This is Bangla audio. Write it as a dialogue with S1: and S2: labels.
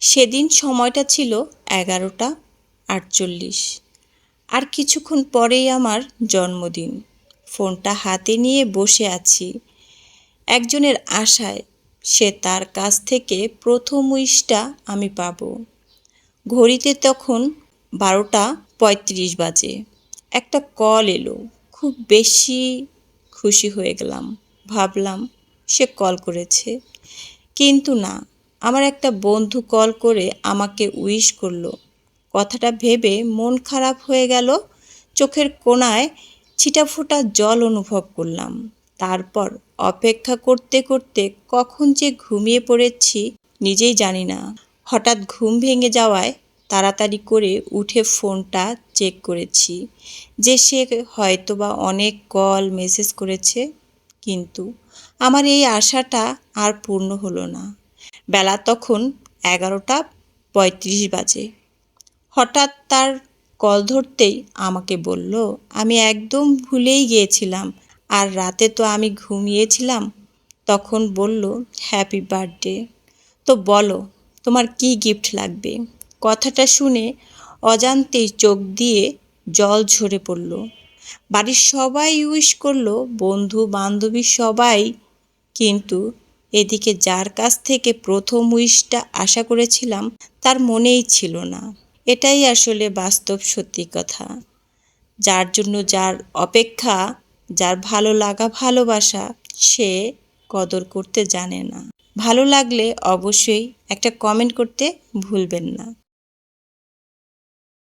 S1: সেদিন সময়টা ছিল এগারোটা আটচল্লিশ। আর কিছুক্ষণ পরেই আমার জন্মদিন। ফোনটা হাতে নিয়ে বসে আছি। একজনের আশায় সে তার কাছ থেকে প্রথম উইশটা আমি পাবো। ঘড়িতে তখন বারোটা পঁয়ত্রিশ বাজে। একটা কল এলো। খুব বেশি খুশি হয়ে গেলাম। ভাবলাম সে কল করেছে। কিন্তু না। আমার একটা বন্ধু কল করে আমাকে উইশ করল। কথাটা ভেবে মন খারাপ হয়ে গেল। চোখের কোণায় ছিটাফোঁটা জল অনুভব করলাম। তারপর অপেক্ষা করতে করতে কখন যে ঘুমিয়ে পড়েছি নিজেই জানি না। হঠাৎ ঘুম ভেঙে যাওয়ায় তাড়াতাড়ি করে উঠে ফোনটা চেক করেছি যে সে হয়তোবা অনেক কল, মেসেজ করেছে, কিন্তু আমার এই আশাটা আর পূর্ণ হলো না। বেলা তখন এগারোটা পঁয়ত্রিশ বাজে। হঠাৎ তার কল ধরতেই আমাকে বলল, আমি একদম ভুলেই গিয়েছিলাম, আর রাতে তো আমি ঘুমিয়েছিলাম। তখন বলল হ্যাপি বার্থডে তো বলো, তোমার কি গিফট লাগবে? কথাটা শুনে অজান্তেই চোখ দিয়ে জল ঝরে পড়ল। বাড়ির সবাই উইশ করল বন্ধু বান্ধবী সবাই, কিন্তু এদিকে যার কাছ থেকে প্রথম উইশটা আশা করেছিলাম, তার মনেই ছিল না। এটাই আসলে বাস্তব সত্যি কথা। যার জন্য যার অপেক্ষা, যার ভালো লাগা ভালোবাসা, সে কদর করতে জানে না। ভালো লাগলে অবশ্যই একটা কমেন্ট করতে ভুলবেন না।